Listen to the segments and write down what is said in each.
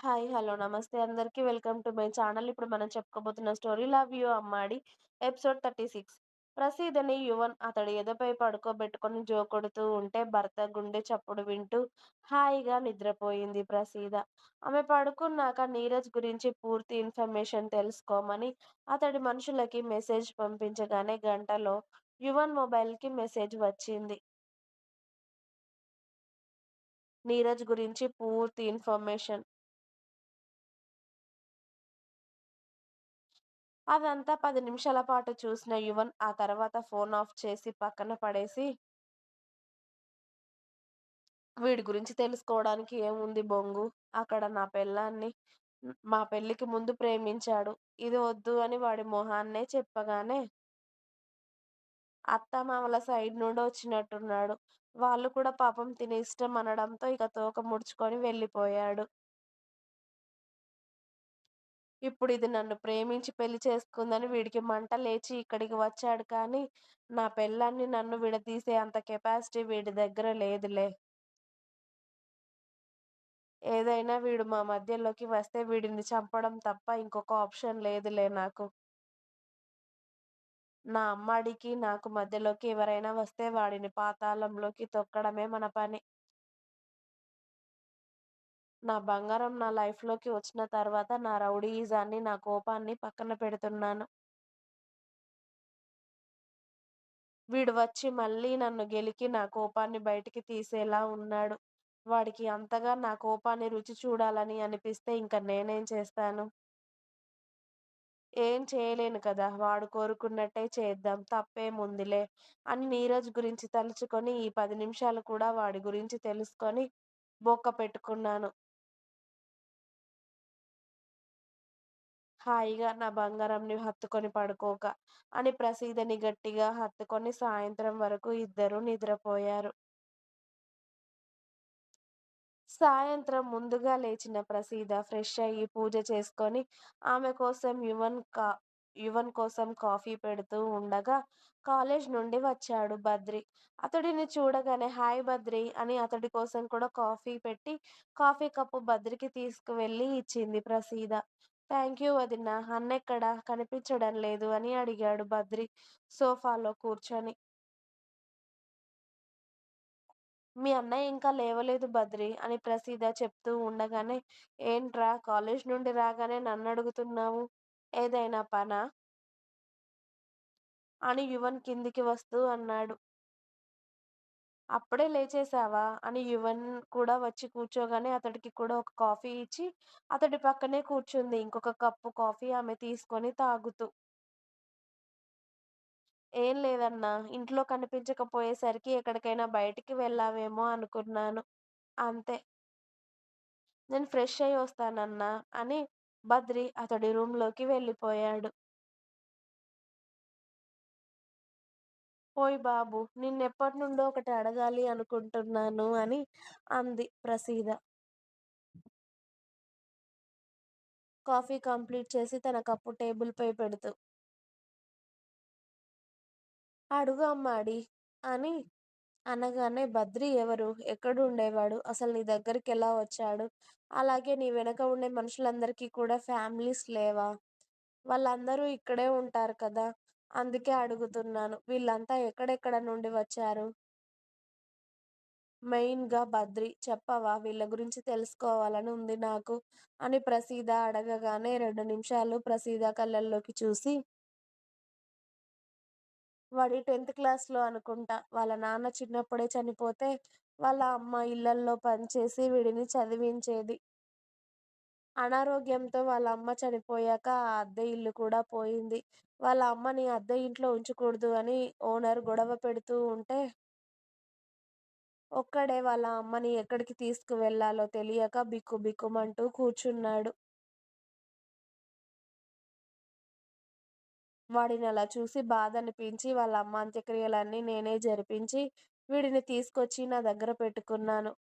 Hi. Hello. నమస్తే అందరికీ welcome to my channel. ఇప్పుడు మనం చెప్పుకోబోతున్న story 'love you Ammadi' episode 36. ప్రసీదని యువన్ అతడి ఎదపై పడుకోబెట్టుకొని జోకొడుతూ ఉంటే భర్త గుండె చప్పుడు వింటూ హాయిగా నిద్రపోయింది ప్రసీద. ఆమె పడుకున్నాక నీరజ్ గురించి పూర్తి ఇన్ఫర్మేషన్ తెలుసుకోమని అతడి మనుషులకి మెసేజ్ పంపించగానే గంటలో యువన్ మొబైల్కి మెసేజ్ వచ్చింది. నీరజ్ గురించి పూర్తి ఇన్ఫర్మేషన్. అదంతా పది నిమిషాల పాటు చూసిన యువన్ ఆ తర్వాత ఫోన్ ఆఫ్ చేసి పక్కన పడేసి వీడి గురించి తెలుసుకోవడానికి ఏముంది బొంగు. అక్కడ నా పెళ్ళాన్ని మా పెళ్ళికి ముందు ప్రేమించాడు. ఇది వద్దు అని వాడి మొహాన్నే చెప్పగానే అత్తామామల సైడ్ నుండి వచ్చినట్టున్నాడు. వాళ్ళు కూడా పాపం తిని ఇష్టం అనడంతో ఇక తోక ముడుచుకొని వెళ్ళిపోయాడు. ఇప్పుడు ఇది నన్ను ప్రేమించి పెళ్ళి చేసుకుందని వీడికి మంట లేచి ఇక్కడికి వచ్చాడు కానీ నా పెళ్ళాన్ని నన్ను విడదీసే అంత కెపాసిటీ వీడి దగ్గర లేదులే. ఏదైనా వీడు మా మధ్యలోకి వస్తే వీడిని చంపడం తప్ప ఇంకొక ఆప్షన్ లేదులే నాకు. నా అమ్మాడికి నాకు మధ్యలోకి ఎవరైనా వస్తే వాడిని పాతాళంలోకి తొక్కడమే మన పని. నా బంగారం నా లైఫ్లోకి వచ్చిన తర్వాత నా రౌడీయిజాన్ని, నా కోపాన్ని పక్కన పెడుతున్నాను. వీడు వచ్చి మళ్ళీ నన్ను గెలికి నా కోపాన్ని బయటికి తీసేలా ఉన్నాడు. వాడికి అంతగా నా కోపాన్ని రుచి చూడాలని అనిపిస్తే ఇంకా నేనేం చేస్తాను? ఏం చేయలేను కదా! వాడు కోరుకున్నట్టే చేద్దాం. తప్పేముందిలే అని నీరజ్ గురించి తలుచుకొని ఈ పది నిమిషాలు కూడా వాడి గురించి తెలుసుకొని బొక్క పెట్టుకున్నాను. హాయిగా నా బంగారంని హత్తుకొని పడుకోక అని ప్రసీదని గట్టిగా హత్తుకొని సాయంత్రం వరకు ఇద్దరూ నిద్రపోయారు. సాయంత్రం ముందుగా లేచిన ప్రసీద ఫ్రెష్ అయ్యి పూజ చేసుకొని ఆమె కోసం యువన్ కా యువన్ కోసం కాఫీ పెడుతూ ఉండగా కాలేజ్ నుండి వచ్చాడు బద్రి. అతడిని చూడగానే హాయ్ బద్రి అని అతడి కోసం కూడా కాఫీ పెట్టి కాఫీ కప్పు బద్రికి తీసుకువెళ్ళి ఇచ్చింది ప్రసీద. థ్యాంక్ యూ వదినా ఎక్కడ కనిపించడం లేదు అని అడిగాడు బద్రి సోఫాలో కూర్చొని. మీ అన్నయ్య ఇంకా లేవలేదు బద్రి అని ప్రసీద చెప్తూ ఉండగానే ఏంట్రా కాలేజ్ నుండి రాగానే నన్ను అడుగుతున్నావు ఏదైనా పనా? అని యువన్ కిందికి వస్తూ అన్నాడు. అప్పుడే లేచేశావా? అని యువన్ కూడా వచ్చి కూర్చోగానే అతడికి కూడా ఒక కాఫీ ఇచ్చి అతడి పక్కనే కూర్చుంది ఇంకొక కప్పు కాఫీ ఆమె తీసుకొని తాగుతూ. ఏం లేదన్నా ఇంట్లో కనిపించకపోయేసరికి ఎక్కడికైనా బయటికి వెళ్ళావేమో అనుకున్నాను. అంతే. నేను ఫ్రెష్ అయి వస్తానన్నా అని బద్రి అతడి రూమ్లోకి వెళ్ళిపోయాడు. ఓయ్ బాబు నిన్నెప్పటి నుండో ఒకటి అడగాలి అనుకుంటున్నాను అని అంది ప్రసీద. కాఫీ కంప్లీట్ చేసి తన కప్పు టేబుల్ పై పెడుతూ. అడుగు అమ్మాడి అని అనగానే బద్రి ఎవరు? ఎక్కడుండేవాడు? అసలు నీ దగ్గరికెలా వచ్చాడు? అలాగే నీ వెనక ఉండే మనుషులందరికీ కూడా ఫ్యామిలీస్ లేవా? వాళ్ళందరూ ఇక్కడే ఉంటారు కదా! అందుకే అడుగుతున్నాను. వీళ్ళంతా ఎక్కడెక్కడ నుండి వచ్చారు? మెయిన్గా బద్రి. చెప్పవా? వీళ్ళ గురించి తెలుసుకోవాలని ఉంది నాకు అని ప్రసీద అడగగానే రెండు నిమిషాలు ప్రసీద కళ్ళల్లోకి చూసి వాడి టెన్త్ క్లాస్లో అనుకుంటా. వాళ్ళ నాన్న చిన్నప్పుడే చనిపోతే వాళ్ళ అమ్మ ఇళ్ళల్లో పనిచేసి వీడిని చదివించేది. అనారోగ్యంతో వాళ్ళ అమ్మ చనిపోయాక ఆ అద్దె ఇల్లు కూడా పోయింది. వాళ్ళ అమ్మని అద్దె ఇంట్లో ఉంచకూడదు అని ఓనర్ గొడవ పెడుతూ ఉంటే ఒక్కడే వాళ్ళ అమ్మని ఎక్కడికి తీసుకువెళ్ళాలో తెలియక బిక్కు బిక్కుమంటూ కూర్చున్నాడు. వాడిని అలా చూసి బాధ అనిపించి వాళ్ళ అమ్మ అంత్యక్రియలన్నీ నేనే జరిపించి వీడిని తీసుకొచ్చి నా దగ్గర పెట్టుకున్నాను.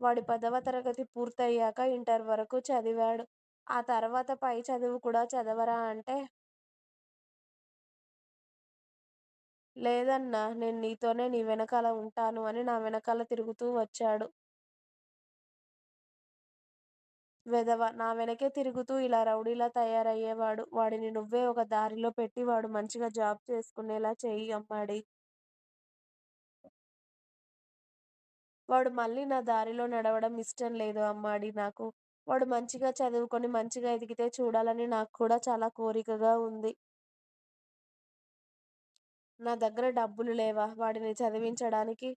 వాడి పదవ తరగతి పూర్తయ్యాక ఇంటర్ వరకు చదివాడు. ఆ తర్వాత పై చదువు కూడా చదవరా అంటే లేదన్నా నేను నీతోనే నీ వెనకాల ఉంటాను అని నా వెనకాల తిరుగుతూ వచ్చాడు. వెధవ నా వెనకే తిరుగుతూ ఇలా రౌడీలా తయారయ్యేవాడు. వాడిని నువ్వే ఒక దారిలో పెట్టి వాడు మంచిగా జాబ్ చేసుకునేలా చేయి అమ్మాడి. వాడు మళ్ళీ నా దారిలో నడవడం ఇష్టం లేదు అమ్మాడి నాకు. వాడు మంచిగా చదువుకొని మంచిగా ఎదిగితే చూడాలని నాకు కూడా చాలా కోరికగా ఉంది. నా దగ్గర డబ్బులు లేవా వాడిని చదివించడానికి?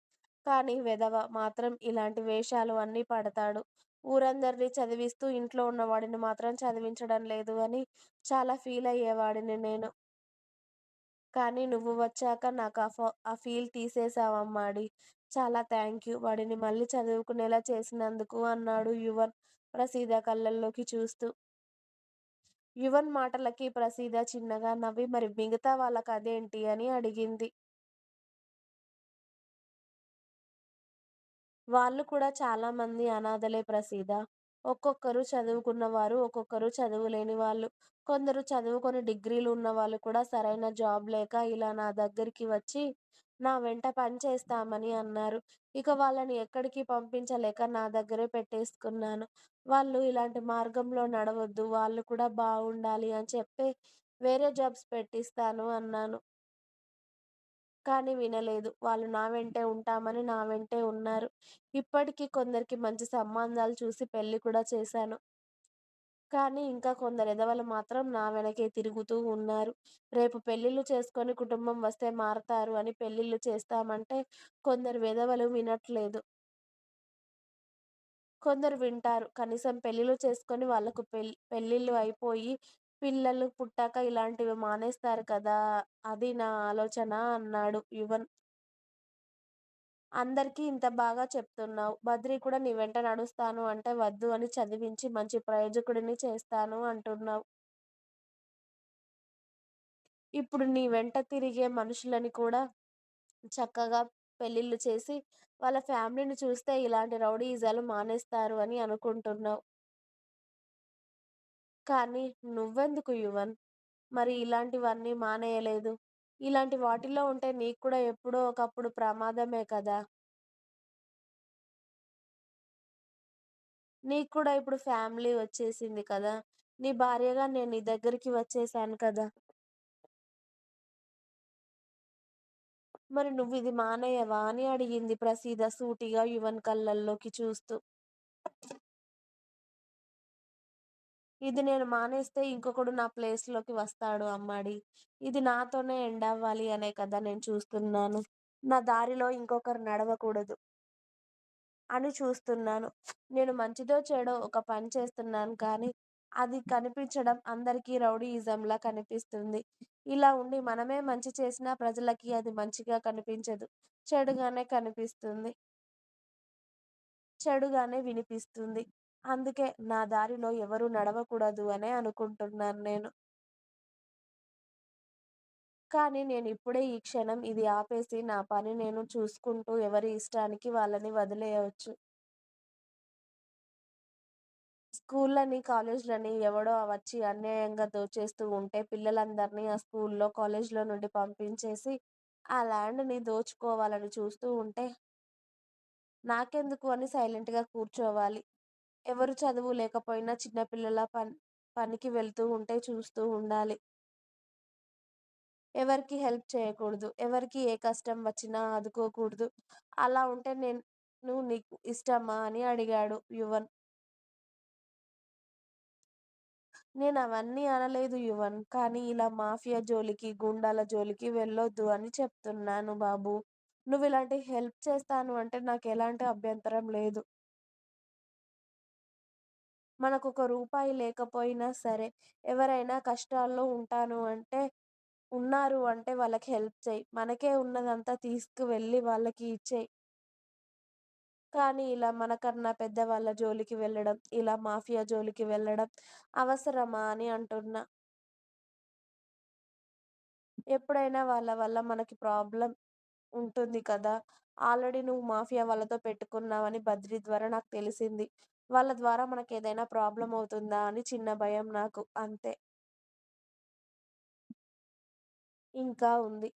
కానీ వెధవ మాత్రం ఇలాంటి వేషాలు అన్నీ పడతాడు. ఊరందరినీ చదివిస్తూ ఇంట్లో ఉన్న వాడిని మాత్రం చదివించడం లేదు అని చాలా ఫీల్ అయ్యేవాడిని నేను. కానీ నువ్వు వచ్చాక నాకు ఆ ఫో ఆ ఫీల్ తీసేసావమ్మాడి చాలా థ్యాంక్ యూ వాడిని మళ్ళీ చదువుకునేలా చేసినందుకు అన్నాడు యువన్ ప్రసీద కళ్ళల్లోకి చూస్తూ. యువన్ మాటలకి ప్రసీద చిన్నగా నవ్వి మరి మిగతా వాళ్ళ అదేంటి అని అడిగింది. వాళ్ళు కూడా చాలామంది అనాథలే ప్రసీదా! ఒక్కొక్కరు చదువుకున్నవారు, ఒక్కొక్కరు చదువులేని వాళ్ళు. కొందరు చదువుకొని డిగ్రీలు ఉన్న వాళ్ళు కూడా సరైన జాబ్ లేక ఇలా నా దగ్గరికి వచ్చి నా వెంట పనిచేస్తామని అన్నారు. ఇక వాళ్ళని ఎక్కడికి పంపించలేక నా దగ్గరే పెట్టేసుకున్నాను. వాళ్ళు ఇలాంటి మార్గంలో నడవద్దు వాళ్ళు కూడా బాగుండాలి అని చెప్పి వేరే జాబ్స్ పెట్టిస్తాను అన్నాను. కానీ వినలేదు. వాళ్ళు నా వెంటే ఉంటామని నా వెంటే ఉన్నారు. ఇప్పటికీ కొందరికి మంచి సంబంధాలు చూసి పెళ్ళి కూడా చేశాను. కానీ ఇంకా కొందరు ఎదవలు మాత్రం నా వెనకే తిరుగుతూ ఉన్నారు. రేపు పెళ్ళిళ్ళు చేసుకొని కుటుంబం వస్తే మారతారు అని పెళ్ళిళ్ళు చేస్తామంటే కొందరు వెదవలు వినట్లేదు. కొందరు వింటారు. కనీసం పెళ్ళిళ్ళు చేసుకొని వాళ్ళకు పెళ్ళి పెళ్ళిళ్ళు అయిపోయి పిల్లలు పుట్టాక ఇలాంటివి మానేస్తారు కదా! అది నా ఆలోచన అన్నాడు యువన్. అందరికీ ఇంత బాగా చెప్తున్నావ్. బద్రి కూడా నీ వెంట నడుస్తాను అంటే వద్దు అని చదివించి మంచి ప్రయోజకుడిని చేస్తాను అంటున్నావ్. ఇప్పుడు నీ వెంట తిరిగే మనుషులని కూడా చక్కగా పెళ్ళిళ్ళు చేసి వాళ్ళ ఫ్యామిలీని చూస్తే ఇలాంటి రౌడీయిజాలు మానేస్తారు అని అనుకుంటున్నావ్. కానీ నువ్వెందుకు యువన్? మరి ఇలాంటివన్నీ మానేయలేదు? ఇలాంటి వాటిల్లో ఉంటే నీకు కూడా ఎప్పుడో ఒకప్పుడు ప్రమాదమే కదా! నీకు కూడా ఇప్పుడు ఫ్యామిలీ వచ్చేసింది కదా! నీ భార్యగా నేను నీ దగ్గరికి వచ్చేసాను కదా! మరి నువ్వు ఇది మానేయవా? అని అడిగింది ప్రసీద సూటిగా యువన్ కళ్ళల్లోకి చూస్తూ. ఇది నేను మానేస్తే ఇంకొకడు నా ప్లేస్‌లోకి వస్తాడు అమ్మాడి. ఇది నాతోనే ఎండవ్వాలి అనే కదా నేను చూస్తున్నాను. నా దారిలో ఇంకొకరు నడవకూడదు. అని చూస్తున్నాను. నేను మంచిదో చెడో ఒక పని చేస్తున్నాను కానీ అది కనిపించడం అందరికీ రౌడీయిజంలా కనిపిస్తుంది. ఇలా ఉండి మనమే మంచి చేసినా ప్రజలకి అది మంచిగా కనిపించదు. చెడుగానే కనిపిస్తుంది. చెడుగానే వినిపిస్తుంది. అందుకే నా దారిలో ఎవరూ నడవకూడదు అనే అనుకుంటున్నాను నేను. కానీ నేను ఇప్పుడే ఈ క్షణం ఇది ఆపేసి నా పని నేను చూసుకుంటూ ఎవరి ఇష్టానికి వాళ్ళని వదిలేయవచ్చు స్కూళ్ళని, కాలేజ్‌లని ఎవడో వచ్చి అన్యాయంగా దోచేస్తూ ఉంటే పిల్లలందరినీ ఆ స్కూల్లో, కాలేజ్‌లో నుండి పంపించేసి ఆ ల్యాండ్‌ని దోచుకోవాలని చూస్తూ ఉంటే నాకెందుకు అని సైలెంట్‌గా కూర్చోవాలి. ఎవరు చదువు లేకపోయినా చిన్నపిల్లల పని పనికి వెళ్తూ ఉంటే చూస్తూ ఉండాలి. ఎవరికి హెల్ప్ చేయకూడదు. ఎవరికి ఏ కష్టం వచ్చినా ఆదుకోకూడదు. అలా ఉంటే నేను నీకు ఇష్టమా? అని అడిగాడు యువన్. నేను అవన్నీ అనలేదు యువన్. కానీ ఇలా మాఫియా జోలికి, గుండాల జోలికి వెళ్ళొద్దు అని చెప్తున్నాను బాబు నువ్వు ఇలాంటి హెల్ప్ చేస్తాను అంటే నాకు ఎలాంటి అభ్యంతరం లేదు. మనకొక రూపాయి లేకపోయినా సరే ఎవరైనా కష్టాల్లో ఉంటాను అంటే ఉన్నారు అంటే వాళ్ళకి హెల్ప్ చేయి మనకే ఉన్నదంతా తీసుకువెళ్ళి వాళ్ళకి ఇచ్చేయి కానీ ఇలా మనకన్నా పెద్దవాళ్ళ జోలికి వెళ్ళడం, ఇలా మాఫియా జోలికి వెళ్ళడం అవసరమా అని అంటున్నా. ఎప్పుడైనా వాళ్ళ వల్ల మనకి ప్రాబ్లం ఉంటుంది కదా! ఆల్రెడీ నువ్వు మాఫియా వాళ్ళతో పెట్టుకున్నావని బద్రి ద్వారా నాకు తెలిసింది. వాళ్ళ ద్వారా మనకేదైనా ప్రాబ్లమ్ అవుతుందా అని చిన్న భయం నాకు. అంతే. ఇంకా ఉంది.